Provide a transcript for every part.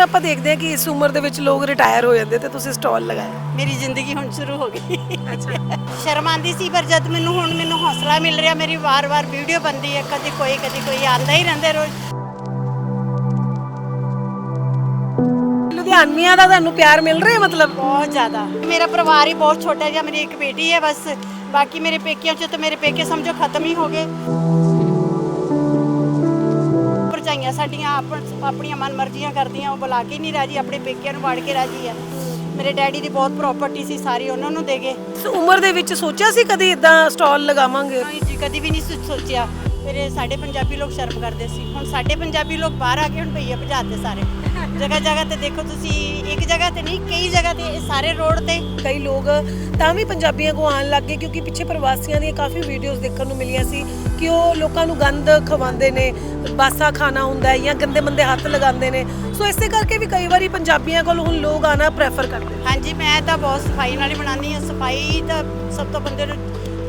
ਅਕਸਰ ਆਪਾਂ ਦੇਖਦੇ ਹਾਂ ਕਿ ਇਸ ਉਮਰ ਦੇ ਵਿੱਚ ਲੋਕ ਰਿਟਾਇਰ ਹੋ ਜਾਂਦੇ ਤੇ ਤੁਸੀਂ ਸਟਾਲ ਲਗਾਇਆ। ਮੇਰੀ ਜ਼ਿੰਦਗੀ ਹੁਣ ਸ਼ੁਰੂ ਹੋ ਗਈ। ਅੱਛਾ। ਸ਼ਰਮ ਆਉਂਦੀ ਸੀ ਪਰ ਜਦ ਮੈਨੂੰ ਹੁਣ ਮੈਨੂੰ ਹੌਸਲਾ ਮਿਲ ਰਿਹਾ ਮੇਰੀ ਵਾਰ-ਵਾਰ ਵੀਡੀਓ ਬਣਦੀ ਹੈ ਕਦੀ ਕੋਈ ਕਦੀ ਕੋਈ ਆਂਦਾ ਹੀ ਰਹਿੰਦੇ ਰੋਜ਼। ਲੁਧਿਆਣਵੀਆਂ ਦਾ ਤੁਹਾਨੂੰ ਪਿਆਰ ਮਿਲ ਰਿਹਾ ਮਤਲਬ? ਬਹੁਤ ਜ਼ਿਆਦਾ। ਮੇਰਾ ਪਰਿਵਾਰ ਹੀ ਬਹੁਤ ਛੋਟਾ ਜਿਹਾ ਮੇਰੀ ਇੱਕ ਬੇਟੀ ਹੈ ਬਸ। ਬਾਕੀ ਮੇਰੇ ਪੇਕਿਆਂ ਚ ਤਾਂ ਮੇਰੇ ਪੇਕੇ ਸਮਝੋ ਖਤਮ ਹੀ ਹੋ ਗਏ। ਭਰਜਾਈਆਂ ਸਾਡੀਆਂ ਆਪ- ਆਪਣੀਆਂ ਮਨ ਮਰਜ਼ੀਆਂ ਕਰਦੀਆਂ ਉਹ ਬੁਲਾ ਕੇ ਨਹੀਂ ਰਾਜੀ ਆਪਣੇ ਪੇਕਿਆਂ ਨੂੰ ਵਾੜ ਕੇ ਰਾਜੀ ਆ। ਮੇਰੇ ਡੈਡੀ ਦੀ ਬਹੁਤ ਪ੍ਰਾਪਰਟੀ ਸੀ ਸਾਰੀ ਉਹਨਾਂ ਨੂੰ ਦੇ ਗਏ। ਇਸ ਉਮਰ ਦੇ ਵਿੱਚ ਸੋਚਿਆ ਸੀ ਕਦੀ ਇਦਾਂ ਸਟਾਲ ਲਗਾਵਾਂਗੇ? ਨਹੀਂ ਜੀ ਕਦੀ ਵੀ ਨਹੀਂ ਸੋਚ- ਸੋਚਿਆ। ਮੇਰੇ ਸਾਡੇ ਪੰਜਾਬੀ ਲੋਕ ਸ਼ਰਮ ਕਰਦੇ ਸੀ। ਹੁਣ ਸਾਡੇ ਪੰਜਾਬੀ ਲੋਕ ਬਾਹਰ ਆ ਕੇ ਹੁਣ ਭਈਆ ਭਜਾਤੇ ਸਾਰੇ। ਜਗ੍ਹਾ ਜਗ੍ਹਾ ਤੇ ਦੇਖੋ ਤੁਸੀਂ ਇੱਕ ਜਗ੍ਹਾ ਤੇ ਨਹੀਂ ਕਈ ਜਗ੍ਹਾ ਤੇ ਇਹ ਸਾਰੇ ਰੋਡ ਤੇ। ਕਈ ਲੋਕ ਤਾਂ ਵੀ ਪੰਜਾਬੀਆਂ ਕੋ ਆਉਣ ਲੱਗ ਗਏ ਕਿਉਂਕਿ ਪਿੱਛੇ ਪ੍ਰਵਾਸੀਆਂ ਦੀਆਂ ਕਾਫੀ ਵੀਡੀਓਜ਼ ਦੇਖਣ ਨੂੰ ਮਿਲੀਆਂ ਸੀ ਕਿ ਉਹ ਲੋਕਾਂ ਨੂੰ ਗੰਦ ਖਵਾਉਂਦੇ ਨੇ ਬਾਸਾ ਖਾਣਾ ਹੁੰਦਾ ਹੈ ਜਾਂ ਗੰਦੇ ਮੰਦੇ ਹੱਥ ਲਗਾਉਂਦੇ ਨੇ। ਸੋ ਇਸੇ ਕਰਕੇ ਵੀ ਕਈ ਵਾਰੀ ਪੰਜਾਬੀਆਂ ਕੋਲ ਹੁਣ ਲੋਕ ਆਣਾ ਪ੍ਰੈਫਰ ਕਰਦੇ ਨੇ। ਹਾਂਜੀ ਮੈਂ ਤਾਂ ਬਹੁਤ ਸਫ਼ਾਈ ਨਾਲ ਹੀ ਬਣਾਉਂਦੀ ਹਾਂ। ਸਫ਼ਾਈ ਤਾਂ ਸਭ ਤੋਂ ਬੰਦੇ ਨੂੰ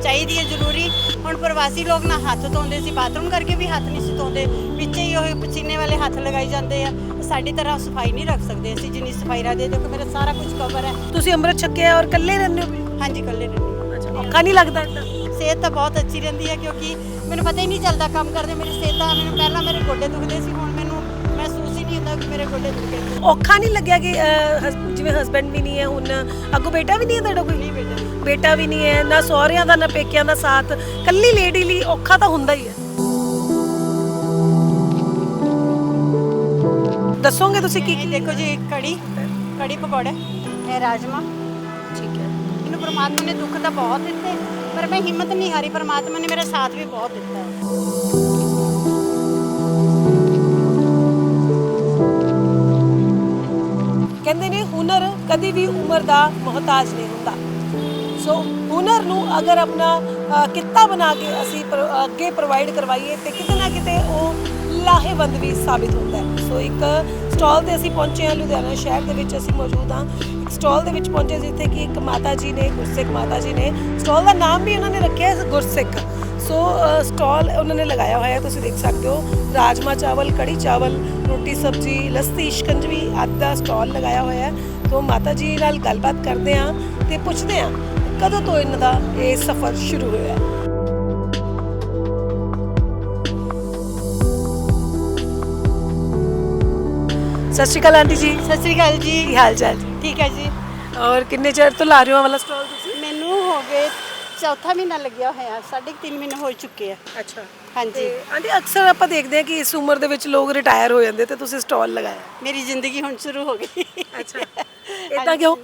ਚਾਹੀਦੀ ਹੈ ਜ਼ਰੂਰੀ। ਹੁਣ ਪ੍ਰਵਾਸੀ ਲੋਕ ਨਾ ਹੱਥ ਧੋਂਦੇ ਸੀ ਬਾਥਰੂਮ ਕਰਕੇ ਵੀ ਹੱਥ ਨਹੀਂ ਸੀ ਧੋਂਦੇ। ਵਿੱਚੇ ਹੀ ਉਹ ਪਸੀਨੇ ਵਾਲੇ ਹੱਥ ਲਗਾਈ ਜਾਂਦੇ ਆ। ਸਾਡੀ ਤਰ੍ਹਾਂ ਸਫ਼ਾਈ ਨਹੀਂ ਰੱਖ ਸਕਦੇ ਅਸੀਂ ਜਿੰਨੀ ਸਫ਼ਾਈ ਰੱਖਦੇ ਦੇਖੋ ਮੇਰਾ ਸਾਰਾ ਕੁਝ ਕਵਰ ਹੈ। ਤੁਸੀਂ ਅੰਮ੍ਰਿਤ ਛਕਿਆ ਔਰ ਇਕੱਲੇ ਰਹਿੰਦੇ ਹੋ? ਹਾਂਜੀ ਕੱਲੇ ਰਹਿੰਦੀ ਅੱਛਾ ਔਖਾ ਨਹੀਂ ਲੱਗਦਾ ਸਿਹਤ ਤਾਂ ਬਹੁਤ ਅੱਛੀ ਰਹਿੰਦੀ ਹੈ ਕਿਉਂਕਿ ਮੈਨੂੰ ਪਤਾ ਹੀ ਨਹੀਂ ਚੱਲਦਾ ਕੰਮ ਕਰਦੇ ਮੇਰੀ ਸਿਹਤ ਦਾ ਮੈਨੂੰ ਪਹਿਲਾਂ ਮੇਰੇ ਗੋਡੇ ਦੁਖਦੇ ਸੀ ਹੁਣ ਮੈਨੂੰ ਮਹਿਸੂਸ ਹੀ ਨਹੀਂ ਹੁੰਦਾ ਕਿ ਮੇਰੇ ਗੋਡੇ ਦੁਖਦੇ। ਔਖਾ ਨਹੀਂ ਲੱਗਿਆ ਕਿ ਜਿਵੇਂ ਹਸਬੰਡ ਵੀ ਨਹੀਂ ਹੈ ਹੁਣ ਅੱਗੋਂ ਬੇਟਾ ਵੀ ਨਹੀਂ ਹੈ ਤੁਹਾਡਾ ਕੋਈ? ਬੇਟਾ ਵੀ ਨਹੀਂ ਹੈ ਨਾ ਸਹੁਰਿਆਂ ਦਾ ਨਾ ਪੇਕਿਆਂ ਦਾ ਸਾਥ। ਕੱਲੀ ਲੇਡੀ ਲਈ ਔਖਾ ਤਾਂ ਹੁੰਦਾ ਹੀ ਹੈ। ਦੱਸੋਗੇ ਤੁਸੀਂ ਕੀ ਇਹ ਦੇਖੋ ਜੀ ਕੜੀ ਕੜੀ ਪਕੌੜੇ ਇਹ ਰਾਜਮਾ। ਠੀਕ ਹੈ। ਮੈਨੂੰ ਪ੍ਰਮਾਤਮਾ ਨੇ ਦੁੱਖ ਤਾਂ ਬਹੁਤ ਦਿੱਤੇ ਪਰ ਮੈਂ ਹਿੰਮਤ ਨਹੀਂ ਹਾਰੀ ਪ੍ਰਮਾਤਮਾ ਨੇ ਮੇਰਾ ਸਾਥ ਵੀ ਬਹੁਤ ਦਿੱਤਾ ਹੈ। ਕਹਿੰਦੇ ਨੇ ਹੁਨਰ ਕਦੀ ਵੀ ਉਮਰ ਦਾ ਮੁਹਤਾਜ ਨਹੀਂ ਹੁੰਦਾ। ਸੋ ਹੁਨਰ ਨੂੰ ਅਗਰ ਆਪਣਾ ਕਿੱਤਾ ਬਣਾ ਕੇ ਅਸੀਂ ਪਰ- ਅੱਗੇ ਪ੍ਰੋਵਾਈਡ ਕਰਵਾਈਏ ਤੇ ਕਿਤੇ ਨਾ ਕਿਤੇ ਉਹ ਲਾਹੇਵੰਦ ਵੀ ਸਾਬਿਤ ਹੁੰਦਾ ਹੈ। ਸੋ ਇੱਕ ਸਟਾਲ ਤੇ ਅਸੀਂ ਪਹੁੰਚੇ ਹਾਂ ਲੁਧਿਆਣਾ ਸ਼ਹਿਰ ਦੇ ਵਿੱਚ ਅਸੀਂ ਮੌਜੂਦ ਹਾਂ। ਇੱਕ ਸਟਾਲ ਦੇ ਵਿੱਚ ਪਹੁੰਚੇ ਜਿੱਥੇ ਕਿ ਇੱਕ ਮਾਤਾ ਜੀ ਨੇ ਗੁਰਸਿੱਖ ਮਾਤਾ ਜੀ ਨੇ ਸਟਾਲ ਦਾ ਨਾਮ ਵੀ ਉਹਨਾਂ ਨੇ ਰੱਖਿਆ ਗੁਰਸਿੱਖ। ਸੋ ਅ, ਸਟਾਲ ਉਹਨਾਂ ਨੇ ਲਗਾਇਆ ਹੋਇਆ ਤੁਸੀਂ ਦੇਖ ਸਕਦੇ ਹੋ। ਰਾਜਮਾ ਚਾਵਲ ਕੜੀ ਚਾਵਲ ਰੋਟੀ ਸਬਜ਼ੀ ਲੱਸੀ ਸ਼ਿਕੰਜਵੀ ਆਦਿ ਦਾ ਸਟਾਲ ਲਗਾਇਆ ਹੋਇਆ ਹੈ। ਤੋਂ ਮਾਤਾ ਜੀ ਨਾਲ ਗੱਲਬਾਤ ਕਰਦੇ ਹਾਂ ਤੇ ਪੁੱਛਦੇ ਹਾਂ ਕਦੋਂ ਤੋਂ ਇਹਨਾਂ ਦਾ ਇਹ ਸਫ਼ਰ ਸ਼ੁਰੂ ਹੋਇਆ? ਸਤਿ ਸ਼੍ਰੀ ਅਕਾਲ ਆਂਟੀ ਜੀ। ਸਤਿ ਸ੍ਰੀ ਅਕਾਲ ਜੀ। ਕੀ ਹਾਲ ਚਾਲ? ਜੀ ਠੀਕ ਹੈ ਜੀ। ਔਰ ਕਿੰਨੇ ਚਿਰ ਤੋਂ ਲਾ ਰਹੇ ਹੋ ਆਹ ਵਾਲਾ ਸਟਾਲ ਤੁਸੀਂ? ਮੈਨੂੰ ਹੋ ਗਏ ਚੌਥਾ ਮਹੀਨਾ ਲੱਗਿਆ ਹੋਇਆ ਸਾਢੇ ਕੁ ਤਿੰਨ ਮਹੀਨੇ ਹੋ ਚੁੱਕੇ ਆ। ਅੱਛਾ। ਹਾਂਜੀ। ਆਂਟੀ ਅਕਸਰ ਆਪਾਂ ਦੇਖਦੇ ਹਾਂ ਕਿ ਇਸ ਉਮਰ ਦੇ ਵਿੱਚ ਲੋਕ ਰਿਟਾਇਰ ਹੋ ਜਾਂਦੇ ਤੇ ਤੁਸੀਂ ਸਟਾਲ ਲਗਾਇਆ। ਮੇਰੀ ਜ਼ਿੰਦਗੀ ਹੁਣ ਸ਼ੁਰੂ ਹੋ ਗਈ। ਅੱਛਾ। ਇਦਾਂ ਕਿਉਂ?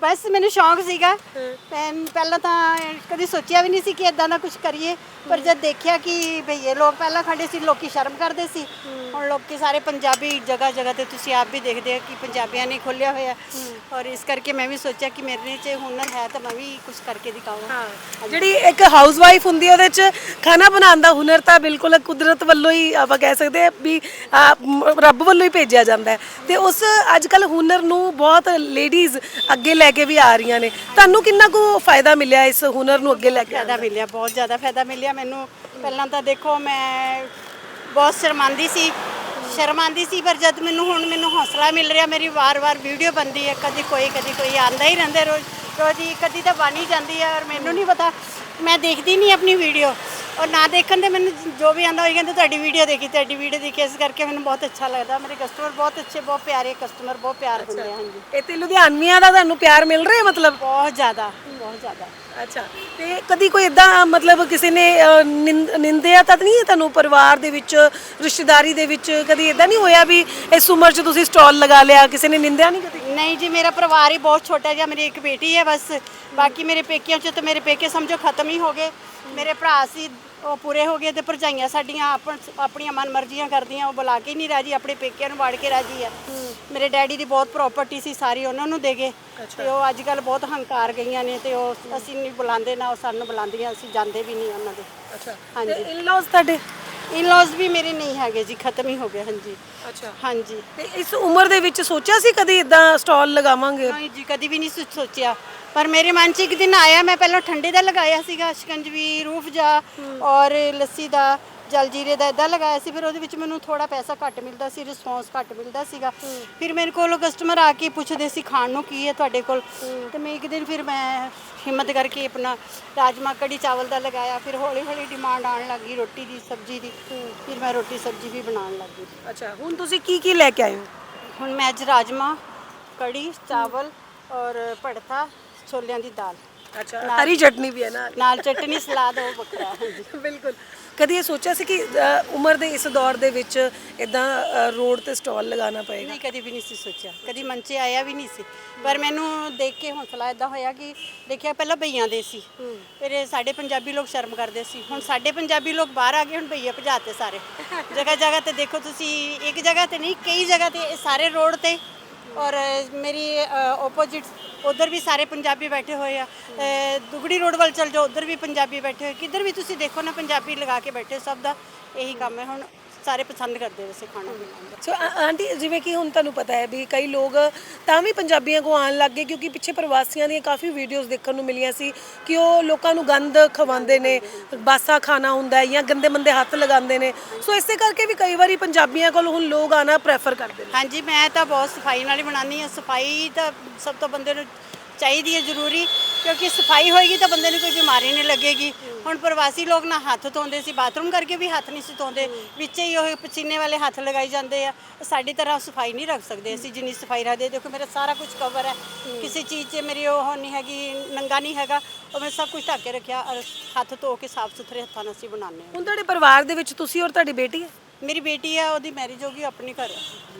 ਬਸ ਮੈਨੂੰ ਸ਼ੌਂਕ ਸੀਗਾ। ਮੈਂ ਪਹਿਲਾਂ ਤਾਂ ਕਦੀ ਸੋਚਿਆ ਵੀ ਨਹੀਂ ਸੀ ਕਿ ਇਦਾਂ ਦਾ ਕੁਝ ਕਰੀਏ। ਪਰ ਜਦ ਦੇਖਿਆ ਕਿ ਭਈ ਇਹ ਲੋਕ ਪਹਿਲਾਂ ਖੜੇ ਸੀ ਲੋਕੀ ਸ਼ਰਮ ਕਰਦੇ ਸੀ। ਹੁਣ ਲੋਕੀ ਸਾਰੇ ਪੰਜਾਬੀ ਜਗ੍ਹਾ ਜਗ੍ਹਾ ਤੇ ਤੁਸੀਂ ਆਪ ਵੀ ਦੇਖਦੇ ਹੋ ਕਿ ਪੰਜਾਬੀਆਂ ਨੇ ਖੋਲਿਆ ਹੋਇਆ। ਔਰ ਇਸ ਕਰਕੇ ਮੈਂ ਵੀ ਸੋਚਿਆ ਕਿ ਮੇਰੇ 'ਚ ਹੁਨਰ ਹੈ ਤਾਂ ਮੈਂ ਵੀ ਕੁਝ ਕਰਕੇ ਦਿਖਾਵਾਂ। ਹਾਂ। ਜਿਹੜੀ ਇੱਕ ਹਾਊਸ ਵਾਈਫ ਹੁੰਦੀ ਹੈ ਉਹਦੇ ਚ ਖਾਣਾ ਬਣਾਉਣ ਦਾ ਹੁਨਰ ਤਾਂ ਬਿਲਕੁਲ ਕੁਦਰਤ ਵੱਲੋਂ ਹੀ ਆਪਾਂ ਕਹਿ ਸਕਦੇ ਵੀ ਆ, ਮ- ਰੱਬ ਵੱਲੋਂ ਹੀ ਭੇਜਿਆ ਜਾਂਦਾ ਤੇ ਉਸ ਅੱਜ ਕੱਲ ਹੁਨਰ ਨੂੰ ਬਹੁਤ ਲੇਡੀਜ਼ ਅੱਗੇ ਲੈ ਕੇ ਵੀ ਆ ਰਹੀਆਂ ਨੇ। ਤੁਹਾਨੂੰ ਕਿੰਨਾ ਕੁ ਫਾਇਦਾ ਮਿਲਿਆ ਇਸ ਹੁਨਰ ਨੂੰ ਅੱਗੇ ਲੈ ਕੇ ਫਾਇਦਾ ਮਿਲਿਆ ਬਹੁਤ ਜ਼ਿਆਦਾ ਫਾਇਦਾ ਮਿਲਿਆ ਮੈਨੂੰ। ਪਹਿਲਾਂ ਤਾਂ ਦੇਖੋ ਮੈਂ ਬਹੁਤ ਸ਼ਰਮਾਂਦੀ ਸੀ। ਸ਼ਰਮਾਂਦੀ ਸੀ ਪਰ ਜਦ ਮੈਨੂੰ ਹੁਣ ਮੈਨੂੰ ਹੌਸਲਾ ਮਿਲ ਰਿਹਾ ਮੇਰੀ ਵਾਰ-ਵਾਰ ਵੀਡੀਓ ਬਣਦੀ ਹੈ ਕਦੀ ਕੋਈ ਕਦੀ ਕੋਈ ਆਂਦਾ ਹੀ ਰਹਿੰਦੇ ਰੋਜ਼ ਰੋਜ਼ ਹੀ ਕਦੀ ਤਾਂ ਬਣ ਹੀ ਜਾਂਦੀ ਹੈ ਔਰ ਮੈਨੂੰ ਨਹੀਂ ਪਤਾ ਮੈਂ ਦੇਖਦੀ ਨਹੀਂ ਆਪਣੀ ਵੀਡੀਓ। ਔਰ ਨਾ ਦੇਖਣ ਦੇ ਮੈਨੂੰ ਜੋ ਵੀ ਆਂਦਾ ਹੋਈ ਕਹਿੰਦੇ ਤੁਹਾਡੀ ਵੀਡੀਓ ਦੇਖੀ ਤੁਹਾਡੀ ਵੀਡੀਓ ਦੇਖੀ। ਇਸ ਕਰਕੇ ਮੈਨੂੰ ਬਹੁਤ ਅੱਛਾ ਲੱਗਦਾ। ਮੇਰੇ ਕਸਟਮਰ ਬਹੁਤ ਅੱਛੇ ਬਹੁਤ ਪਿਆਰੇ ਕਸਟਮਰ ਬਹੁਤ ਪਿਆਰ ਦਿੰਦੇ ਆ ਹਾਂਜੀ। ਇਹ ਤੇ ਲੁਧਿਆਣਵੀਆਂ ਦਾ ਤੁਹਾਨੂੰ ਪਿਆਰ ਮਿਲ ਰਿਹਾ ਮਤਲਬ? ਬਹੁਤ ਜ਼ਿਆਦਾ ਬਹੁਤ ਜ਼ਿਆਦਾ। ਅੱਛਾ। ਤੇ ਕਦੀ ਕੋਈ ਇਦਾਂ ਮਤਲਬ ਕਿਸੇ ਨੇ ਅਹ, ਨਿੰਦ- ਨਿੰਦਿਆ ਤਾਂ ਨਹੀਂ ਹੈ ਤੁਹਾਨੂੰ ਪਰਿਵਾਰ ਦੇ ਵਿੱਚ ਰਿਸ਼ਤੇਦਾਰੀ ਦੇ ਵਿੱਚ? ਕਦੀ ਇਦਾਂ ਨਹੀਂ ਹੋਇਆ ਵੀ ਇਸ ਉਮਰ 'ਚ ਤੁਸੀਂ ਸਟਾਲ ਲਗਾ ਲਿਆ ਕਿਸੇ ਨੇ ਨਿੰਦਿਆ ਨਹੀਂ ਕਦੀ? ਨਹੀਂ ਜੀ ਮੇਰਾ ਪਰਿਵਾਰ ਹੀ ਬਹੁਤ ਛੋਟਾ ਜਿਹਾ ਮੇਰੀ ਇੱਕ ਬੇਟੀ ਹੈ ਬਸ। ਬਾਕੀ ਮੇਰੇ ਪੇਕਿਆਂ ਚ ਤਾਂ ਮੇਰੇ ਪੇਕੇ ਸਮਝੋ ਖਤਮ ਹੀ ਹੋ ਗਏ। ਮੇਰੇ ਭਰਾ ਸੀ ਉਹ ਪੂਰੇ ਹੋ ਗਏ ਤੇ ਭਰਜਾਈਆਂ ਸਾਡੀਆਂ ਆਪਣ- ਆਪਣੀਆਂ ਮਨ ਮਰਜ਼ੀਆਂ ਕਰਦੀਆਂ ਉਹ ਬੁਲਾ ਕੇ ਨਹੀਂ ਰਾਜੀ ਆਪਣੇ ਪੇਕਿਆਂ ਨੂੰ ਵਾੜ ਕੇ ਰਾਜੀ ਆ ਮੇਰੇ ਡੈਡੀ ਦੀ ਬਹੁਤ ਪ੍ਰਾਪਰਟੀ ਸੀ ਸਾਰੀ ਉਹਨਾਂ ਨੂੰ ਦੇ ਗਏ। ਤੇ ਉਹ ਅੱਜ ਕੱਲ ਬਹੁਤ ਹੰਕਾਰ ਗਈਆਂ ਨੇ ਤੇ ਉਹ ਅਸੀਂ ਨਹੀਂ ਬੁਲਾਉਂਦੇ ਨਾ ਉਹ ਸਾਨੂੰ ਬੁਲਾਉਂਦੀਆਂ ਅਸੀਂ ਜਾਂਦੇ ਵੀ ਨਹੀਂ ਉਹਨਾਂ ਦੇ। ਅੱਛਾ। ਹਾਂਜੀ। ਇਨ-ਲॉज ਤੁਹਾਡੇ? ਇਨ-ਲॉज ਵੀ ਮੇਰੇ ਨਹੀਂ ਹੈਗੇ ਜੀ ਖਤਮ ਹੀ ਹੋ ਗਏ ਹਾਂਜੀ। ਅੱਛਾ। ਹਾਂਜੀ। ਤੇ ਇਸ ਉਮਰ ਦੇ ਵਿੱਚ ਸੋਚਿਆ ਸੀ ਕਦੀ ਇਦਾਂ ਸਟਾਲ ਲਗਾਵਾਂਗੇ? ਨਹੀਂ ਜੀ ਕਦੀ ਵੀ ਨਹੀਂ ਸੋਚ- ਸੋਚਿਆ। ਪਰ ਮੇਰੇ ਮਨ 'ਚ ਇੱਕ ਦਿਨ ਆਇਆ ਮੈਂ ਪਹਿਲਾਂ ਠੰਡੇ ਦਾ ਲਗਾਇਆ ਸੀਗਾ ਸ਼ਿਕੰਜਵੀ ਰੂਫ ਜਾ ਔਰ ਲੱਸੀ ਦਾ। ਜਲਜੀਰੇ ਦਾ ਇਦਾਂ ਲਗਾਇਆ ਸੀ ਫਿਰ ਉਹਦੇ ਵਿੱਚ ਮੈਨੂੰ ਥੋੜਾ ਪੈਸਾ ਘੱਟ ਮਿਲਦਾ ਸੀ ਰਿਸਪੌਂਸ ਘੱਟ ਮਿਲਦਾ ਸੀਗਾ। ਫਿਰ ਮੇਰੇ ਕੋਲ ਕਸਟਮਰ ਆ ਕੇ ਪੁੱਛਦੇ ਸੀ ਖਾਣ ਨੂੰ ਕੀ ਹੈ ਤੁਹਾਡੇ ਕੋਲ? ਤੇ ਮੈਂ ਇੱਕ ਦਿਨ ਫਿਰ ਮੈਂ ਹਿੰਮਤ ਕਰਕੇ ਆਪਣਾ ਰਾਜਮਾ ਕੜੀ ਚਾਵਲ ਦਾ ਲਗਾਇਆ ਫਿਰ ਹੌਲੀ ਹੌਲੀ ਡਿਮਾਂਡ ਆਉਣ ਲੱਗੀ ਰੋਟੀ ਦੀ ਸਬਜ਼ੀ ਦੀ। ਫਿਰ ਮੈਂ ਰੋਟੀ ਸਬਜ਼ੀ ਵੀ ਬਣਾਉਣ ਲੱਗੀ ਅੱਛਾ ਹੁਣ ਤੁਸੀਂ ਕੀ ਕੀ ਲੈ ਕੇ ਆਏ ਹੋ? ਹੁਣ ਮੈਂ ਅੱਜ ਰਾਜਮਾ ਕੜੀ ਚਾਵਲ ਔਰ ਭੜਥਾ ਛੋਲਿਆਂ ਦੀ ਦਾਲ। ਅੱਛਾ ਹਰੀ ਚਟਨੀ ਵੀ ਹੈ ਨਾ ਨਾਲ ਚਟਨੀ ਸਲਾਦ ਉਹ ਵੱਖਰਾ ਹਾਂਜੀ ਬਿਲਕੁਲ। ਕਦੀ ਇਹ ਸੋਚਿਆ ਸੀ ਕਿ ਅ, ਉਮਰ ਦੇ ਇਸ ਦੌਰ ਦੇ ਵਿੱਚ ਇਦਾਂ ਰੋਡ ਤੇ ਸਟਾਲ ਲਗਾਉਣਾ ਪਏਗਾ? ਨਹੀਂ ਕਦੀ ਵੀ ਨਹੀਂ ਸੀ ਸੋਚਿਆ। ਕਦੀ ਮਨ 'ਚ ਆਇਆ ਵੀ ਨਹੀਂ ਸੀ। ਪਰ ਮੈਨੂੰ ਦੇਖ ਕੇ ਹੌਸਲਾ ਇਦਾਂ ਹੋਇਆ ਕਿ ਦੇਖਿਆ ਪਹਿਲਾਂ ਭਈਆਂ ਦੇ ਸੀ। ਫਿਰ ਇਹ ਸਾਡੇ ਪੰਜਾਬੀ ਲੋਕ ਸ਼ਰਮ ਕਰਦੇ ਸੀ। ਹੁਣ ਸਾਡੇ ਪੰਜਾਬੀ ਲੋਕ ਬਾਹਰ ਆ ਗਏ ਹੁਣ ਭਈਏ ਭਜਾਤੇ ਸਾਰੇ। ਜਗ੍ਹਾ ਜਗ੍ਹਾ ਤੇ ਦੇਖੋ ਤੁਸੀਂ ਇੱਕ ਜਗ੍ਹਾ ਤੇ ਨਹੀਂ ਕਈ ਜਗ੍ਹਾ ਤੇ ਇਹ ਸਾਰੇ ਰੋਡ ਤੇ। ਔਰ ਮੇਰੀ ਆਪੋਜਿਟ ਉਧਰ ਵੀ ਸਾਰੇ ਪੰਜਾਬੀ ਬੈਠੇ ਹੋਏ ਆ। ਅ, ਦੁਗੜੀ ਰੋਡ ਵੱਲ ਚਲ ਜਾਓ ਉਧਰ ਵੀ ਪੰਜਾਬੀ ਬੈਠੇ ਹੋਏ। ਕਿੱਧਰ ਵੀ ਤੁਸੀਂ ਦੇਖੋ ਨਾ ਪੰਜਾਬੀ ਲਗਾ ਕੇ ਬੈਠੇ ਸਭ ਦਾ ਇਹੀ ਕੰਮ ਹੈ ਹੁਣ। ਸਾਰੇ ਪਸੰਦ ਕਰਦੇ ਵੈਸੇ ਖਾਣਾ ਪੀਣਾ ਸੋ ਆ- ਆਂਟੀ ਜਿਵੇਂ ਕਿ ਹੁਣ ਤੁਹਾਨੂੰ ਪਤਾ ਹੈ ਵੀ ਕਈ ਲੋਕ ਤਾਂ ਵੀ ਪੰਜਾਬੀਆਂ ਕੋ ਆਉਣ ਲੱਗ ਗਏ ਕਿਉਂਕਿ ਪਿੱਛੇ ਪ੍ਰਵਾਸੀਆਂ ਦੀਆਂ ਕਾਫੀ ਵੀਡੀਓਜ਼ ਦੇਖਣ ਨੂੰ ਮਿਲੀਆਂ ਸੀ ਕਿ ਉਹ ਲੋਕਾਂ ਨੂੰ ਗੰਦ ਖਵਾਉਂਦੇ ਨੇ ਬਾਸਾ ਖਾਣਾ ਹੁੰਦਾ ਹੈ ਜਾਂ ਗੰਦੇ ਮੰਦੇ ਹੱਥ ਲਗਾਉਂਦੇ ਨੇ। ਸੋ ਇਸੇ ਕਰਕੇ ਵੀ ਕਈ ਵਾਰੀ ਪੰਜਾਬੀਆਂ ਕੋਲ ਹੁਣ ਲੋਕ ਆਣਾ ਪ੍ਰੈਫਰ ਕਰਦੇ ਨੇ। ਹਾਂਜੀ ਮੈਂ ਤਾਂ ਬਹੁਤ ਸਫ਼ਾਈ ਨਾਲ ਹੀ ਬਣਾਉਂਦੀ ਹਾਂ। ਸਫ਼ਾਈ ਤਾਂ ਸਭ ਤੋਂ ਬੰਦੇ ਨੂੰ ਚਾਹੀਦੀ ਹੈ ਜ਼ਰੂਰੀ। ਕਿਉਂਕਿ ਸਫ਼ਾਈ ਹੋਏਗੀ ਤਾਂ ਬੰਦੇ ਨੂੰ ਕੋਈ ਬਿਮਾਰੀ ਨਹੀਂ ਲੱਗੇਗੀ। ਹੁਣ ਪ੍ਰਵਾਸੀ ਲੋਕ ਨਾ ਹੱਥ ਧੋਂਦੇ ਸੀ ਬਾਥਰੂਮ ਕਰਕੇ ਵੀ ਹੱਥ ਨਹੀਂ ਸੀ ਧੋਂਦੇ। ਵਿੱਚ ਹੀ ਉਹ ਪਸੀਨੇ ਵਾਲੇ ਹੱਥ ਲਗਾਈ ਜਾਂਦੇ ਆ। ਸਾਡੀ ਤਰ੍ਹਾਂ ਸਫ਼ਾਈ ਨਹੀਂ ਰੱਖ ਸਕਦੇ ਅਸੀਂ ਜਿੰਨੀ ਸਫ਼ਾਈ ਰੱਖਦੇ ਦੇਖੋ ਮੇਰਾ ਸਾਰਾ ਕੁਝ ਕਵਰ ਹੈ। ਕਿਸੇ ਚੀਜ਼ 'ਚ ਮੇਰੀ ਉਹ ਨਹੀਂ ਹੈਗੀ ਨੰਗਾ ਨਹੀਂ ਹੈਗਾ। ਉਹ ਮੈਂ ਸਭ ਕੁਝ ਢੱਕ ਕੇ ਰੱਖਿਆ ਔਰ ਹੱਥ ਧੋ ਕੇ ਸਾਫ਼ ਸੁਥਰੇ ਹੱਥਾਂ ਨਾਲ ਅਸੀਂ ਬਣਾਉਂਦੇ ਹਾਂ। ਹੁਣ ਤੁਹਾਡੇ ਪਰਿਵਾਰ ਦੇ ਵਿੱਚ ਤੁਸੀਂ ਔਰ ਤੁਹਾਡੀ ਬੇਟੀ ਹੈ? ਮੇਰੀ ਬੇਟੀ ਆ ਉਹਦੀ ਮੈਰਿਜ ਹੋ ਗਈ ਆਪਣੇ ਘਰ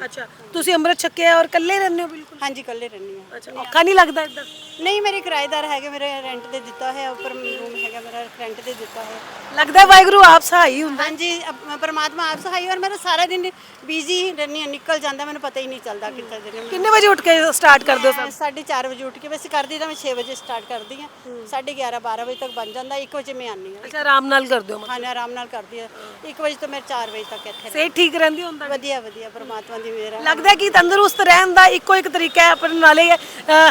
ਅੱਛਾ ਤੁਸੀਂ ਅੰਮ੍ਰਿਤ ਛਕਿਆ ਔਰ ਇਕੱਲੇ ਰਹਿੰਦੇ ਹੋ ਬਿਲਕੁਲ? ਹਾਂਜੀ ਇਕੱਲੇ ਰਹਿੰਦੀ ਹਾਂ। ਅੱਛਾ ਔਖਾ ਨਹੀਂ ਲੱਗਦਾ ਇਦਾਂ ਨਹੀਂ ਮੇਰੇ ਕਿਰਾਏਦਾਰ ਹੈਗੇ ਮੇਰੇ ਰੈਂਟ ਤੇ ਦਿੱਤਾ ਹੋਇਆ ਉੱਪਰ ਰੂਮ ਹੈਗਾ ਮੇਰਾ ਰੈਂਟ ਤੇ ਦਿੱਤਾ ਹੋਇਆ। ਲੱਗਦਾ ਹੈ ਵਾਹਿਗੁਰੂ ਆਪ ਸਹਾਈ ਹੁੰਦਾ। ਹਾਂਜੀ ਅਪ- ਪਰਮਾਤਮਾ ਆਪ ਸਹਾਈ ਔਰ ਮੇਰਾ ਸਾਰਾ ਦਿਨ ਬਿਜ਼ੀ ਰਹਿੰਦੀ ਹਾਂ ਨਿਕਲ ਜਾਂਦਾ ਮੈਨੂੰ ਪਤਾ ਹੀ ਨਹੀਂ ਚੱਲਦਾ ਕਿੱਥੇ ਦਿਨ ਕਿੰਨੇ ਵਜੇ ਉੱਠ ਕੇ ਸਟਾਰਟ ਕਰਦੇ ਹੋ ਸਭ? ਮੈਂ ਸਾਢੇ ਚਾਰ ਵਜੇ ਉੱਠ ਕੇ ਵੈਸੇ ਕਰਦੀ ਤਾਂ ਮੈਂ 6 ਵਜੇ ਸਟਾਰਟ ਕਰਦੀ ਹਾਂ ਸਾਢੇ 11 12 ਵਜੇ ਤੱਕ ਬਣ ਜਾਂਦਾ 1 ਵਜੇ ਮੈਂ ਆਉਂਦੀ ਹਾਂ। ਅੱਛਾ ਆਰਾਮ ਨਾਲ ਕਰਦੇ ਹੋ ਖਾਣਾ ਆਰਾਮ ਨਾਲ ਕਰਦੀ ਹਾਂ। 1 ਵਜੇ ਤੋਂ ਮੈਂ 4 ਵਜੇ ਤੱਕ ਇੱਥੇ ਸਿਹਤ ਠੀਕ ਰਹਿੰਦੀ ਹੁੰਦਾ ਵਧੀਆ ਵਧੀਆ ਪਰਮਾਤਮਾ ਦੀ ਲੱਗਦਾ ਕਿ ਤੰਦਰੁਸਤ ਰਹਿਣ ਦਾ ਇੱਕੋ ਇੱਕ ਤਰੀਕਾ ਹੈ ਆਪਣੇ ਨਾਲੇ ਅ,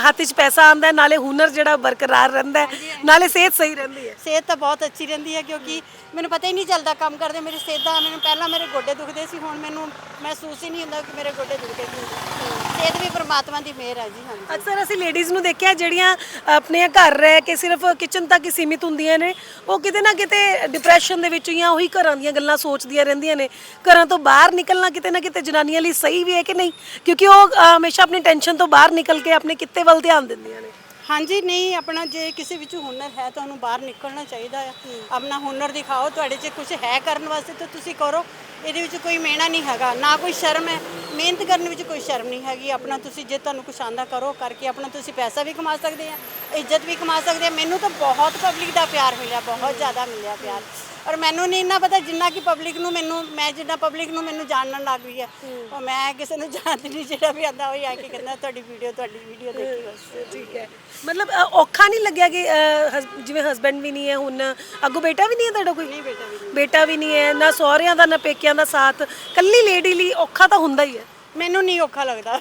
ਹੱਥ 'ਚ ਪੈਸਾ ਆਉਂਦਾ ਹੈ ਨਾਲੇ ਹੁਨਰ ਜਿਹੜਾ ਬਰਕਰਾਰ ਰਹਿੰਦਾ ਹੈ ਨਾਲੇ ਸਿਹਤ ਸਹੀ ਰਹਿੰਦੀ ਹੈ। ਸਿਹਤ ਤਾਂ ਬਹੁਤ ਅੱਛੀ ਰਹਿੰਦੀ ਹੈ ਕਿਉਂਕਿ ਮੈਨੂੰ ਪਤਾ ਹੀ ਨਹੀਂ ਚੱਲਦਾ ਕੰਮ ਕਰਦੇ ਮੇਰੀ ਸਿਹਤ ਦਾ ਮੈਨੂੰ ਪਹਿਲਾਂ ਮੇਰੇ ਗੋਡੇ ਦੁਖਦੇ ਸੀ ਹੁਣ ਮੈਨੂੰ ਮਹਿਸੂਸ ਹੀ ਨਹੀਂ ਹੁੰਦਾ ਕਿ ਮੇਰੇ ਗੋਡੇ ਦੁਖਦੇ ਨੇ ਸਿਹਤ ਵੀ ਪ੍ਰਮਾਤਮਾ ਦੀ ਮਿਹਰ ਹੈ ਜੀ ਹਾਂਜੀ। ਅਕਸਰ ਅਸੀਂ ਲੇਡੀਜ਼ ਨੂੰ ਦੇਖਿਆ ਜਿਹੜੀਆਂ ਆਪਣੇ ਘਰ ਰਹਿ ਕੇ ਸਿਰਫ ਕਿਚਨ ਤੱਕ ਹੀ ਸੀਮਿਤ ਹੁੰਦੀਆਂ ਨੇ ਉਹ ਕਿਤੇ ਨਾ ਕਿਤੇ ਡਿਪਰੈਸ਼ਨ ਦੇ ਵਿੱਚ ਜਾਂ ਉਹੀ ਘਰਾਂ ਦੀਆਂ ਗੱਲਾਂ ਸੋਚਦੀਆਂ ਰਹਿੰਦੀਆਂ ਨੇ। ਘਰਾਂ ਤੋਂ ਬਾਹਰ ਨਿਕਲਣਾ ਕਿਤੇ ਨਾ ਕਿਤੇ ਜਨਾਨੀਆਂ ਲਈ ਸਹੀ ਵੀ ਹੈ ਕਿ ਨਹੀਂ? ਕਿਉਂਕਿ ਉਹ ਅ, ਹਮੇਸ਼ਾ ਆਪਣੀ ਟੈਨਸ਼ਨ ਤੋਂ ਬਾਹਰ ਨਿਕਲ ਕੇ ਆਪਣੇ ਕਿੱਤੇ ਵੱਲ ਧਿਆਨ ਦਿੰਦੀਆਂ ਨੇ। ਹਾਂਜੀ ਨਹੀਂ ਆਪਣਾ ਜੇ ਕਿਸੇ ਵਿੱਚ ਹੁਨਰ ਹੈ ਤੁਹਾਨੂੰ ਬਾਹਰ ਨਿਕਲਣਾ ਚਾਹੀਦਾ ਹੈ ਆਪਣਾ ਹੁਨਰ ਦਿਖਾਓ ਤੁਹਾਡੇ 'ਚ ਕੁਝ ਹੈ ਕਰਨ ਵਾਸਤੇ ਤਾਂ ਤੁਸੀਂ ਕਰੋ। ਇਹਦੇ ਵਿੱਚ ਕੋਈ ਮਿਹਣਾ ਨਹੀਂ ਹੈਗਾ ਨਾ ਕੋਈ ਸ਼ਰਮ ਹੈ। ਮਿਹਨਤ ਕਰਨ ਵਿੱਚ ਕੋਈ ਸ਼ਰਮ ਨਹੀਂ ਹੈਗੀ, ਆਪਣਾ ਤੁਸੀਂ ਜੇ ਤੁਹਾਨੂੰ ਕੁਛ ਆਂਦਾ ਕਰੋ ਕਰਕੇ ਆਪਣਾ ਤੁਸੀਂ ਪੈਸਾ ਵੀ ਕਮਾ ਸਕਦੇ ਆ, ਇੱਜ਼ਤ ਵੀ ਕਮਾ ਸਕਦੇ ਆ, ਮੈਨੂੰ ਤਾਂ ਬਹੁਤ ਪਬਲਿਕ ਦਾ ਪਿਆਰ ਮਿਲਿਆ, ਬਹੁਤ ਜ਼ਿਆਦਾ ਮਿਲਿਆ ਪਿਆਰ। ਔਰ ਮੈਨੂੰ ਨਹੀਂ ਇੰਨਾ ਪਤਾ ਜਿੰਨਾ ਕਿ ਪਬਲਿਕ ਨੂੰ ਮੈਨੂੰ ਮੈਂ ਜਿੰਨਾ ਪਬਲਿਕ ਨੂੰ ਮੈਨੂੰ ਜਾਣਨ ਲੱਗ ਗਈ ਹੈ। ਉਹ ਮੈਂ ਕਿਸੇ ਨੂੰ ਜਾਣਦੀ ਨਹੀਂ ਜਿਹੜਾ ਵੀ ਆਂਦਾ ਉਹ ਆ ਕੇ ਕਹਿੰਦਾ ਤੁਹਾਡੀ ਵੀਡੀਓ ਤੁਹਾਡੀ ਵੀਡੀਓ ਦੇਖੀ ਬਸ। ਠੀਕ ਹੈ। ਮਤਲਬ ਅ, ਔਖਾ ਨਹੀਂ ਲੱਗਿਆ ਕਿ ਅ, ਹਸ- ਜਿਵੇਂ ਹਸਬੰਡ ਵੀ ਨਹੀਂ ਹੈ ਹੁਣ ਅੱਗੋਂ ਬੇਟਾ ਵੀ ਨਹੀਂ ਹੈ ਤੁਹਾਡਾ ਕੋਈ? ਨਹੀਂ ਬੇਟਾ ਵੀ ਬੇਟਾ ਵੀ ਨਹੀਂ ਹੈ ਨਾ ਸਹੁਰਿਆਂ ਦਾ ਨਾ ਪੇਕਿਆਂ ਦਾ ਸਾਥ। ਕੱਲੀ ਲੇਡੀ ਲਈ ਔਖਾ ਤਾਂ ਹੁੰਦਾ ਹੀ ਹੈ। ਮੈਨੂੰ ਨਹੀਂ ਔਖਾ ਲੱਗਦਾ।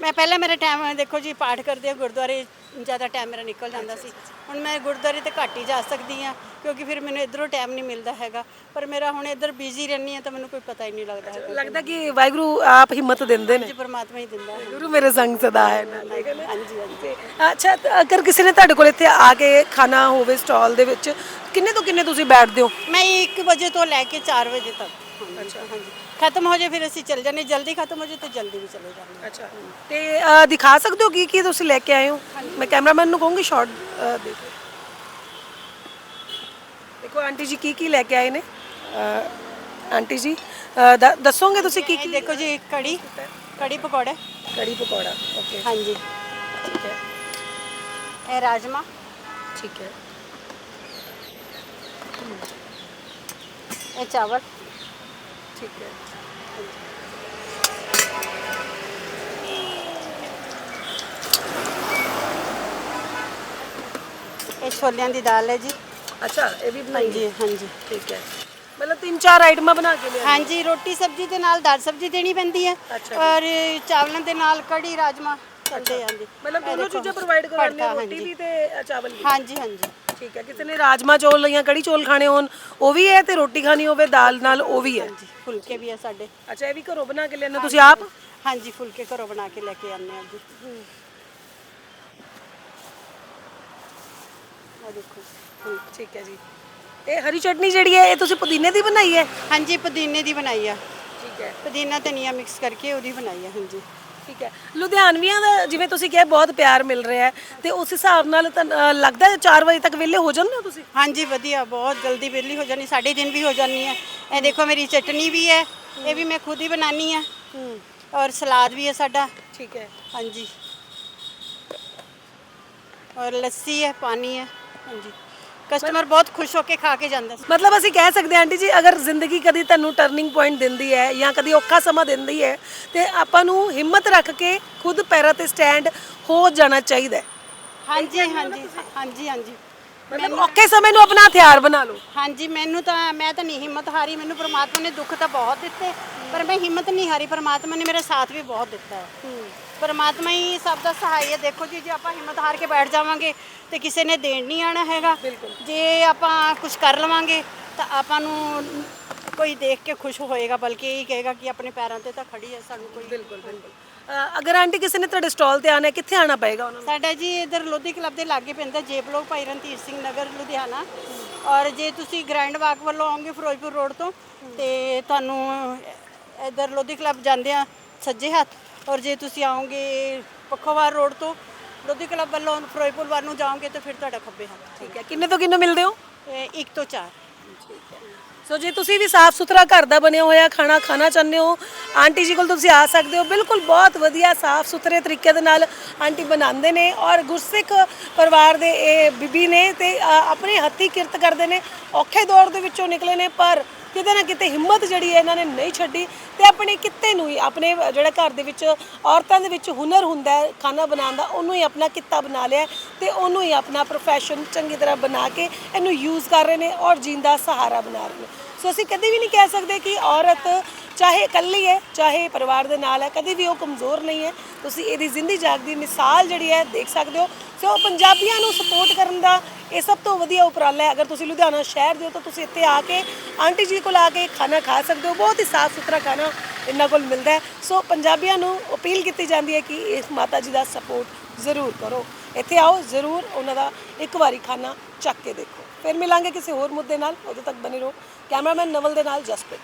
ਮੈਂ ਪਹਿਲਾਂ ਮੇਰਾ ਟਾਈਮ ਦੇਖੋ ਜੀ ਪਾਠ ਕਰਦੇ ਆ ਗੁਰਦੁਆਰੇ ਜ਼ਿਆਦਾ ਟਾਈਮ ਮੇਰਾ ਨਿਕਲ ਜਾਂਦਾ ਸੀ। ਹੁਣ ਮੈਂ ਗੁਰਦੁਆਰੇ ਤੇ ਘੱਟ ਹੀ ਜਾ ਸਕਦੀ ਆ ਕਿਉਂਕਿ ਫਿਰ ਮੈਨੂੰ ਇਧਰੋਂ ਟਾਈਮ ਨਹੀਂ ਮਿਲਦਾ ਹੈਗਾ। ਪਰ ਮੇਰਾ ਹੁਣ ਇੱਧਰ ਬਿਜ਼ੀ ਰਹਿੰਦੀ ਆ ਤਾਂ ਮੈਨੂੰ ਕੋਈ ਪਤਾ ਹੀ ਨਹੀਂ ਲੱਗਦਾ ਹੈਗਾ। ਲੱਗਦਾ ਕਿ ਵਾਹਿਗੁਰੂ ਆਪ ਹਿੰਮਤ ਦਿੰਦੇ ਨੇ। ਜੀ ਪਰਮਾਤਮਾ ਹੀ ਦਿੰਦਾ ਹੈ। ਗੁਰੂ ਮੇਰੇ ਸੰਗ ਸਦਾ ਹੈ। ਹਾਂਜੀ ਹਾਂਜੀ। ਅੱਛਾ ਤਾਂ ਅਗਰ ਕਿਸੇ ਨੇ ਤੁਹਾਡੇ ਕੋਲ ਇੱਥੇ ਆ ਕੇ ਖਾਣਾ ਹੋਵੇ ਸਟਾਲ ਦੇ ਵਿੱਚ ਕਿੰਨੇ ਤੋਂ ਕਿੰਨੇ ਤੁਸੀਂ ਬੈਠਦੇ ਹੋ? ਮੈਂ 1 ਵਜੇ ਤੋਂ ਲੈ ਕੇ 4 ਵਜੇ ਤੱਕ। ਹਾਂਜੀ ਹਾਂਜੀ। ਖਤਮ ਹੋ ਜਾਏ ਫਿਰ ਅਸੀਂ ਚੱਲ ਜਾਂਦੇ ਜਲਦੀ ਖਤਮ ਹੋ ਜਾਏ ਤਾਂ ਜਲਦੀ ਵੀ ਚਲੇ ਜਾਂਦੇ। ਅੱਛਾ। ਤੇ ਦਿਖਾ ਸਕਦੇ ਹੋ ਕੀ ਕੀ ਤੁਸੀਂ ਲੈ ਕੇ ਆਏ ਹੋ? ਮੈਂ ਕੈਮਰਾਮੈਨ ਨੂੰ ਕਹੂੰਗੀ ਸ਼ਾਰਟ ਦੇਖੋ ਦੇਖੋ ਆਂਟੀ ਜੀ ਕੀ ਕੀ ਲੈ ਕੇ ਆਏ ਨੇ? ਆਂਟੀ ਜੀ ਦ- ਦੱਸੋਗੇ ਤੁਸੀਂ ਕੀ ਇਹ ਕੀ? ਦੇਖੋ ਜੀ ਕੜੀ ਕੜੀ ਪਕੌੜੇ। ਕੜੀ ਪਕੌੜਾ ਓਕੇ। ਹਾਂਜੀ। ਠੀਕ ਹੈ। ਇਹ ਰਾਜਮਾ। ਠੀਕ ਹੈ। ਇਹ ਚਾਵਲ। ਠੀਕ ਹੈ। ਇਹ ਛੋਲਿਆਂ ਦੀ ਦਾਲ ਹੈ ਜੀ। ਅੱਛਾ ਇਹ ਵੀ ਬਣਾਈ ਹਾਂਜੀ ਹਾਂਜੀ। ਠੀਕ ਹੈ। ਮਤਲਬ ਤਿੰਨ ਚਾਰ ਆਈਟਮਾਂ ਬਣਾ ਕੇ ਲਿਆ ਹਾਂਜੀ ਰੋਟੀ ਸਬਜ਼ੀ ਦੇ ਨਾਲ ਦਾਲ ਸਬਜ਼ੀ ਦੇਣੀ ਪੈਂਦੀ ਹੈ ਅੱਛਾ। ਔਰ ਚਾਵਲਾਂ ਦੇ ਨਾਲ ਕੜੀ ਰਾਜਮਾ ਚੱਲਦੇ ਜਾਂਦੇ ਮਤਲਬ ਦੋਨੋਂ ਚੀਜ਼ਾਂ ਪ੍ਰੋਵਾਈਡ ਕਰਾਉਂਦੇ ਹੋ ਰੋਟੀ। ਵੀ ਤੇ ਅ, ਚਾਵਲ ਵੀ। ਹਾਂਜੀ ਹਾਂਜੀ। ਠੀਕ ਹੈ। ਕਿਸੇ ਨੇ ਰਾਜਮਾ ਚੌਲ ਜਾਂ ਕੜੀ ਚੌਲ ਖਾਣੇ ਹੋਣ ਉਹ ਵੀ ਹੈ ਤੇ ਰੋਟੀ ਖਾਣੀ ਹੋਵੇ ਦਾਲ ਨਾਲ ਉਹ ਵੀ ਹੈ। ਹਾਂਜੀ ਫੁਲਕੇ ਵੀ ਆ ਸਾਡੇ। ਅੱਛਾ ਇਹ ਵੀ ਘਰੋਂ ਬਣਾ ਕੇ ਲੈਣੇ ਤੁਸੀਂ ਆਪ? ਹਾਂਜੀ ਫੁਲਕੇ ਘਰੋਂ ਬਣਾ ਕੇ ਲੈ ਕੇ ਆਉਂਦੇ ਆ ਜੀ। ਆ ਦੇਖੋ ਠੀਕ ਹੈ ਜੀ। ਇਹ ਹਰੀ ਚਟਨੀ ਜਿਹੜੀ ਹੈ ਇਹ ਤੁਸੀਂ ਪੁਦੀਨੇ ਦੀ ਬਣਾਈ ਹੈ? ਹਾਂਜੀ ਪੁਦੀਨੇ ਦੀ ਬਣਾਈ ਆ। ਠੀਕ ਹੈ। ਪੁਦੀਨਾ ਧਨੀਆ ਮਿਕਸ ਕਰਕੇ ਉਹਦੀ ਬਣਾਈ ਆ ਹਾਂਜੀ। ਠੀਕ ਹੈ। ਲੁਧਿਆਣਵੀਆਂ ਦਾ ਜਿਵੇਂ ਤੁਸੀਂ ਕਿਹਾ ਬਹੁਤ ਪਿਆਰ ਮਿਲ ਰਿਹਾ ਹੈ ਤੇ ਉਸ ਹਿਸਾਬ ਨਾਲ ਤਾਂ ਅ, ਲੱਗਦਾ ਹੈ 4 ਵਜੇ ਤੱਕ ਵਿਹਲੇ ਹੋ ਜਾਂਦੇ ਹੋ ਤੁਸੀਂ? ਹਾਂਜੀ ਵਧੀਆ ਬਹੁਤ ਜਲਦੀ ਵਿਹਲੀ ਹੋ ਜਾਣੀ ਸਾਡੇ ਦਿਨ ਵੀ ਹੋ ਜਾਣੀ ਹੈ। ਇਹ ਦੇਖੋ ਮੇਰੀ ਚਟਨੀ ਵੀ ਹੈ ਇਹ ਵੀ ਮੈਂ ਖੁਦ ਹੀ ਬਣਾਨੀ ਆ ਹੂੰ। ਔਰ ਸਲਾਦ ਵੀ ਹੈ ਸਾਡਾ। ਠੀਕ ਹੈ। ਹਾਂਜੀ। ਔਰ ਲੱਸੀ ਹੈ ਪਾਣੀ ਹੈ। ਹਾਂਜੀ। ਕਸਟਮਰ ਬਹੁਤ ਖੁਸ਼ ਹੋ ਕੇ ਖਾ ਕੇ ਜਾਂਦਾ ਸੀ। ਮਤਲਬ ਅਸੀਂ ਕਹਿ ਸਕਦੇ ਹਾਂ ਆਂਟੀ ਜੀ ਅਗਰ ਜ਼ਿੰਦਗੀ ਕਦੀ ਤੁਹਾਨੂੰ ਟਰਨਿੰਗ ਪੁਆਇੰਟ ਦਿੰਦੀ ਹੈ ਜਾਂ ਕਦੀ ਔਖਾ ਸਮਾਂ ਦਿੰਦੀ ਹੈ ਤੇ ਆਪਾਂ ਨੂੰ ਹਿੰਮਤ ਰੱਖ ਕੇ ਖੁਦ ਪੈਰਾਂ ਤੇ ਸਟੈਂਡ ਹੋ ਜਾਣਾ ਚਾਹੀਦਾ ਹੈ। ਹਾਂਜੀ ਹਾਂਜੀ ਹਾਂਜੀ ਹਾਂਜੀ। ਮਤਲਬ ਔਖੇ ਸਮੇਂ ਨੂੰ ਆਪਣਾ ਹਥਿਆਰ ਬਣਾ ਲਓ। ਹਾਂਜੀ ਮੈਨੂੰ ਤਾਂ ਮੈਂ ਤਾਂ ਨਹੀਂ ਹਿੰਮਤ ਹਾਰੀ ਮੈਨੂੰ ਪ੍ਰਮਾਤਮਾ ਨੇ ਦੁੱਖ ਤਾਂ ਬਹੁਤ ਦਿੱਤੇ ਪਰ ਮੈਂ ਹਿੰਮਤ ਨਹੀਂ ਹਾਰੀ ਪ੍ਰਮਾਤਮਾ ਨੇ ਮੇਰਾ ਸਾਥ ਵੀ ਬਹੁਤ ਦਿੱਤਾ। ਹੈ। ਪਰਮਾਤਮਾ ਹੀ ਸਭ ਦਾ ਸਹਾਈ ਹੈ। ਦੇਖੋ ਜੀ ਜੇ ਆਪਾਂ ਹਿੰਮਤ ਹਾਰ ਕੇ ਬੈਠ ਜਾਵਾਂਗੇ ਤੇ ਕਿਸੇ ਨੇ ਦੇਣ ਨਹੀਂ ਆਣਾ ਹੈਗਾ। ਜੇ ਆਪਾਂ ਕੁਝ ਕਰ ਲਵਾਂਗੇ ਤਾਂ ਆਪਾਂ ਨੂੰ ਕੋਈ ਦੇਖ ਕੇ ਖੁਸ਼ ਹੋਏਗਾ ਬਲਕਿ ਇਹ ਕਹੇਗਾ ਕਿ ਆਪਣੇ ਪੈਰਾਂ ਤੇ ਤਾਂ ਖੜੀ ਹੈ ਸਾਨੂੰ ਕੋਈ ਬਿਲਕੁਲ ਬਿਲਕੁਲ। ਅਗਰ ਆਂਟੀ ਕਿਸੇ ਨੇ ਤੁਹਾਡੇ ਸਟਾਲ ਤੇ ਆਣਾ ਕਿੱਥੇ ਆਣਾ ਪਏਗਾ ਉਹਨਾਂ ਨੂੰ? ਸਾਡਾ ਜੀ ਇਧਰ ਲੋਧੀ ਕਲੱਬ ਦੇ ਲਾਗੇ ਪੈਂਦਾ ਜੇ ਬਲੋਕ ਭਾਈ ਰਣਧੀਰ ਸਿੰਘ ਨਗਰ ਲੁਧਿਆਣਾ। ਔਰ ਜੇ ਤੁਸੀਂ ਗ੍ਰੈਂਡ ਵਾਕ ਵੱਲੋਂ ਆਓਗੇ ਫਿਰੋਜ਼ਪੁਰ ਰੋਡ ਤੋਂ ਤੇ ਤੁਹਾਨੂੰ ਇਧਰ ਲੋਧੀ ਕਲੱਬ ਜਾਂਦੇ ਆ ਸੱਜੇ ਹੱਥ। ਔਰ ਜੇ ਤੁਸੀਂ ਆਓਗੇ ਪੱਖੋਵਾਰ ਰੋਡ ਤੋਂ ਲੋਧੀ ਕਲੱਬ ਵੱਲੋਂ ਫਿਰੋਜ਼ਪੁਰ ਵੱਲ ਨੂੰ ਜਾਓਗੇ ਤਾਂ ਫਿਰ ਤੁਹਾਡਾ ਖੱਬੇ ਹੱਥ ਠੀਕ ਹੈ। ਕਿੰਨੇ ਤੋਂ ਕਿੰਨੇ ਮਿਲਦੇ ਹੋ? ਇਹ ਇੱਕ ਤੋਂ ਚਾਰ। ਸੋ ਜੇ ਤੁਸੀਂ ਵੀ ਸਾਫ਼ ਸੁਥਰਾ ਘਰ ਦਾ ਬਣਿਆ ਹੋਇਆ ਖਾਣਾ ਖਾਣਾ ਚਾਹੁੰਦੇ ਹੋ ਆਂਟੀ ਜੀ ਕੋਲ ਤੁਸੀਂ ਆ ਸਕਦੇ ਹੋ। ਬਿਲਕੁਲ ਬਹੁਤ ਵਧੀਆ ਸਾਫ਼ ਸੁਥਰੇ ਤਰੀਕੇ ਦੇ ਨਾਲ ਆਂਟੀ ਬਣਾਉਂਦੇ ਨੇ ਔਰ ਗੁਰਸਿੱਖ ਪਰਿਵਾਰ ਦੇ ਇਹ ਬੀਬੀ ਨੇ ਤੇ ਆਪਣੇ ਹੱਥੀ ਕਿਰਤ ਕਰਦੇ ਨੇ। ਔਖੇ ਦੌਰ ਦੇ ਵਿੱਚੋਂ ਨਿਕਲੇ ਨੇ ਪਰ ਕਿਤੇ ਨਾ ਕਿਤੇ ਹਿੰਮਤ ਜਿਹੜੀ ਹੈ ਇਹਨਾਂ ਨੇ ਨਹੀਂ ਛੱਡੀ ਤੇ ਆਪਣੇ ਕਿੱਤੇ ਨੂੰ ਹੀ, ਆਪਣੇ ਜਿਹੜਾ ਘਰ ਦੇ ਵਿੱਚ ਔਰਤਾਂ ਦੇ ਵਿੱਚ ਹੁਨਰ ਹੁੰਦਾ ਹੈ, ਖਾਣਾ ਬਣਾਉਣ ਦਾ, ਉਹਨੂੰ ਹੀ ਆਪਣਾ ਕਿੱਤਾ ਬਣਾ ਲਿਆ ਹੈ ਤੇ ਉਹਨੂੰ ਹੀ ਆਪਣਾ ਪ੍ਰੋਫੈਸ਼ਨ ਚੰਗੀ ਤਰ੍ਹਾਂ ਬਣਾ ਕੇ ਇਹਨੂੰ ਯੂਜ਼ ਕਰ ਰਹੇ ਨੇ ਔਰ ਜੀਣ ਦਾ ਸਹਾਰਾ ਬਣਾ ਰਹੇ ਨੇ। ਸੋ ਅਸੀਂ ਕਦੇ ਵੀ ਨਹੀਂ ਕਹਿ ਸਕਦੇ ਕਿ ਔਰਤ ਚਾਹੇ ਇਕੱਲੀ ਹੈ, ਚਾਹੇ ਪਰਿਵਾਰ ਦੇ ਨਾਲ ਹੈ, ਕਦੇ ਵੀ ਉਹ ਕਮਜ਼ੋਰ ਨਹੀਂ ਹੈ। ਤੁਸੀਂ ਇਹਦੀ ਜ਼ਿੰਦਗੀ ਜਾਗਦੀ ਮਿਸਾਲ ਜਿਹੜੀ ਹੈ, ਦੇਖ ਸਕਦੇ ਹੋ। ਸੋ ਪੰਜਾਬੀਆਂ ਨੂੰ ਸਪੋਰਟ ਕਰਨ ਦਾ ਇਹ ਸਭ ਤੋਂ ਵਧੀਆ ਉਪਰਾਲਾ ਹੈ। ਅਗਰ ਤੁਸੀਂ ਲੁਧਿਆਣਾ ਸ਼ਹਿਰ ਦੇ ਹੋ, ਤਾਂ ਤੁਸੀਂ ਇੱਥੇ ਆ ਕੇ ਆਂਟੀ ਜੀ ਕੋਲ ਆ ਕੇ ਖਾਣਾ ਖਾ ਸਕਦੇ ਹੋ। ਬਹੁਤ ਹੀ ਸਾਫ਼ ਸੁਥਰਾ ਖਾਣਾ ਇਹਨਾਂ ਕੋਲ ਮਿਲਦਾ ਹੈ। ਸੋ ਪੰਜਾਬੀਆਂ ਨੂੰ ਅਪੀਲ ਕੀਤੀ ਜਾਂਦੀ ਹੈ ਕਿ ਇਸ ਮਾਤਾ ਜੀ ਦਾ ਸਪੋਰਟ ਜ਼ਰੂਰ ਕਰੋ। ਇੱਥੇ ਆਓ, ਜ਼ਰੂਰ ਉਹਨਾਂ ਦਾ ਇੱਕ ਵਾਰੀ ਖਾਣਾ ਚੱਕ ਕੇ ਦੇਖੋ। ਫਿਰ ਮਿਲਾਂਗੇ ਕਿਸੇ ਹੋਰ ਮੁੱਦੇ ਨਾਲ। ਉਦੋਂ ਤੱਕ ਬਨੇ ਰਹੋ। ਕੈਮਰਾਮੈਨ ਨਵਲ ਦੇ ਨਾਲ ਜਸਪ੍ਰੀਤ।